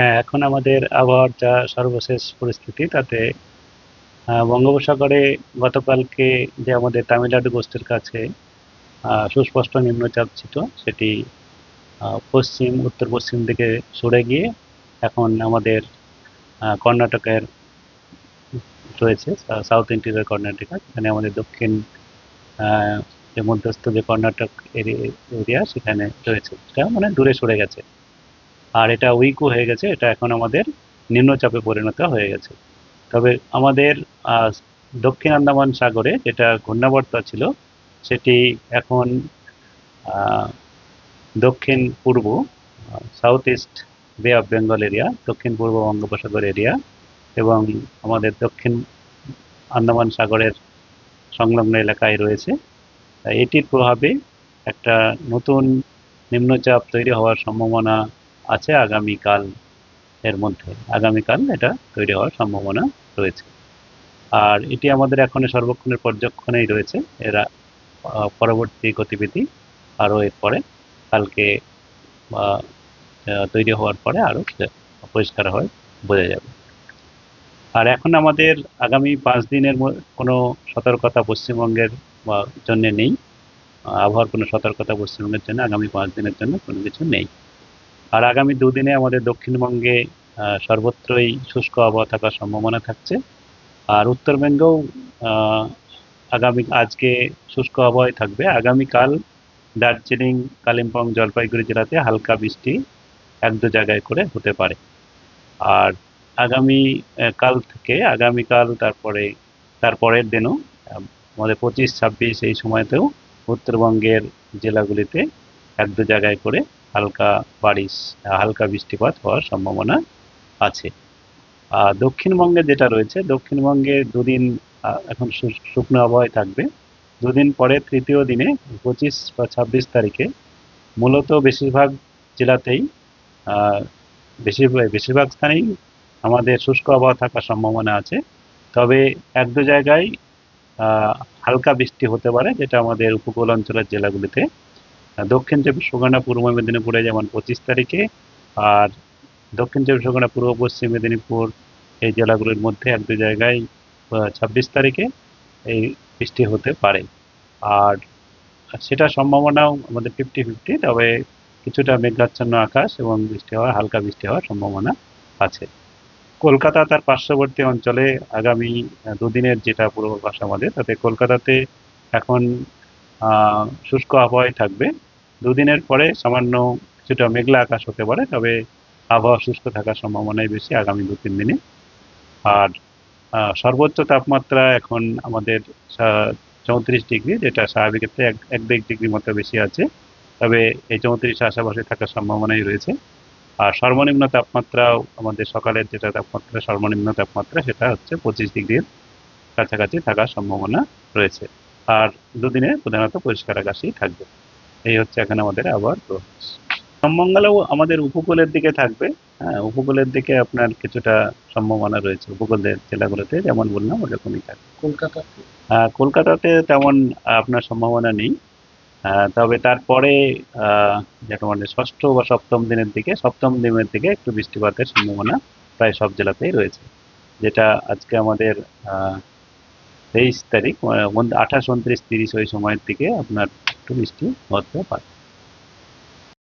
হ্যাঁ এখন আমাদের আবহাওয়ার যা সর্বশেষ পরিস্থিতি, তাতে বঙ্গোপসাগরে গতকালকে যে আমাদের তামিলনাড়ু গোষ্ঠীর কাছে সুস্পষ্ট নিম্নচাপ ছিল, সেটি পশ্চিম উত্তর পশ্চিম দিকে সরে গিয়ে এখন আমাদের কর্ণাটকের রয়েছে সাউথ ইন্টেরিয়র কর্ণাটকা, এখানে আমাদের দক্ষিণ যে মধ্যস্থ যে কর্ণাটক এরিয়া, সেখানে রয়েছে, সেটা মানে দূরে সরে গেছে। আর এটা উইকও হয়ে গেছে, এটা এখন আমাদের নিম্নচাপে পরিণত হয়ে গেছে। তবে আমাদের দক্ষিণ আন্দামান সাগরে যেটা ঘূর্ণাবর্ত ছিল, সেটি এখন দক্ষিণ পূর্ব south east Bay of Bengal area দক্ষিণ পূর্ব বঙ্গোপসাগর এরিয়া এবং আমাদের দক্ষিণ আন্দামান সাগরের সংলগ্ন এলাকায় রয়েছে। এটির প্রভাবে একটা নতুন নিম্নচাপ তৈরি হওয়ার সম্ভাবনা আছে আগামীকাল এর মধ্যে। আগামীকাল এটা তৈরি হওয়ার সম্ভাবনা রয়েছে। আর এটি আমাদের এখন সর্বক্ষণের পর্যক্ষণেই রয়েছে। এরা পরবর্তী গতিবিধি আরও এরপরে, কালকে তৈরি হওয়ার পরে আরও পরিষ্কার হয়, বোঝা যাবে। আর এখন আমাদের আগামী পাঁচ দিনের কোনো সতর্কতা পশ্চিমবঙ্গের জন্য নেই। আবহাওয়ার কোনো সতর্কতা পশ্চিমবঙ্গের জন্য আগামী পাঁচ দিনের জন্য কোনো কিছু নেই। আর আগামী দুদিনে আমাদের দক্ষিণবঙ্গে সর্বত্রই শুষ্ক আবহাওয়া থাকার সম্ভাবনা থাকছে। আর উত্তরবঙ্গেও আগামী, আজকে শুষ্ক আবহাওয়াই থাকবে। আগামীকাল দার্জিলিং, কালিম্পং, জলপাইগুড়ি জেলাতে হালকা বৃষ্টি এক দু জায়গায় করে হতে পারে। আর আগামী কাল থেকে, আগামীকাল তারপরে, তারপরের দিনও আমাদের পঁচিশ, ছাব্বিশ এই সময়তেও উত্তরবঙ্গের জেলাগুলিতে এক দু জায়গায় করে হালকা বারিশ, হালকা বৃষ্টিপাত হওয়ার সম্ভাবনা আছে। আর দক্ষিণবঙ্গে যেটা রয়েছে, দক্ষিণবঙ্গে দুদিন এখন শুকনো আবহাওয়ায় থাকবে। দুদিন পরে তৃতীয় দিনে, পঁচিশ বা ছাব্বিশ তারিখে, মূলত বেশিরভাগ জেলাতেই বেশিরভাগ বেশিরভাগ স্থানেই আমাদের শুষ্ক আবহাওয়া থাকার সম্ভাবনা আছে। তবে এক দু জায়গায় হালকা বৃষ্টি হতে পারে, যেটা আমাদের উপকূল অঞ্চলের জেলাগুলিতে। দক্ষিণ চব্বিশ পরগনা পূর্ব মেদিনীপুরে যেমন পঁচিশ তারিখে আর দক্ষিণ চব্বিশ পরগনা পূর্ব পশ্চিম মেদিনীপুর এই জেলাগুলির মধ্যে এক দু জায়গায় ছাব্বিশ তারিখে এই বৃষ্টি হতে পারে। আর সেটা সম্ভাবনাও আমাদের ফিফটি ফিফটি তবে কিছুটা মেঘাচ্ছন্ন আকাশ এবং বৃষ্টি হওয়ার, হালকা বৃষ্টি হওয়ার সম্ভাবনা আছে। কলকাতা তার পার্শ্ববর্তী অঞ্চলে আগামী দুদিনের যেটা পূর্বাভাস আমাদের, তাতে কলকাতাতে এখন শুষ্ক আবহাওয়ায় থাকবে। দুদিনের পরে সামান্য কিছুটা মেঘলা আকাশ হতে পারে, তবে আবহাওয়া শুষ্ক থাকার সম্ভাবনাই বেশি আগামী দু তিন দিনে। আর সর্বোচ্চ তাপমাত্রা এখন আমাদের চৌত্রিশ ডিগ্রি, যেটা স্বাভাবিকের থেকে এক এক দেড় ডিগ্রি মতো বেশি আছে। তবে এই চৌত্রিশ আশেপাশে থাকার সম্ভাবনাই রয়েছে। আর সর্বনিম্ন তাপমাত্রাও আমাদের সকালের যেটা তাপমাত্রা, সর্বনিম্ন তাপমাত্রা, সেটা হচ্ছে পঁচিশ ডিগ্রির কাছাকাছি থাকার সম্ভাবনা রয়েছে। আর দুদিনে প্রধানত পরিষ্কার আকাশই থাকবে। এই হচ্ছে এখন আমাদের আবহাওয়ার পূর্বাভাস সম্মঙ্গলেও আমাদের উপকূলের দিকে থাকবে। হ্যাঁ উপকূলের দিকে আপনার কিছুটা সম্ভাবনা রয়েছে। উপকূলের জেলাগুলোতে যেমন বললাম ওরকমই থাকবে। কলকাতাতে আহ, কলকাতাতে তেমন আপনার সম্ভাবনা নেই। তবে তারপরে আহ, যেটা মানে ষষ্ঠ বা সপ্তম দিনের দিকে সপ্তম দিনের দিকে একটু বৃষ্টিপাতের সম্ভাবনা প্রায় সব জেলাতেই রয়েছে। যেটা আজকে আমাদের তেইশ তারিখ আঠাশ উনত্রিশ তিরিশ ওই সময়ের দিকে আপনার বৃষ্টি হতে পারে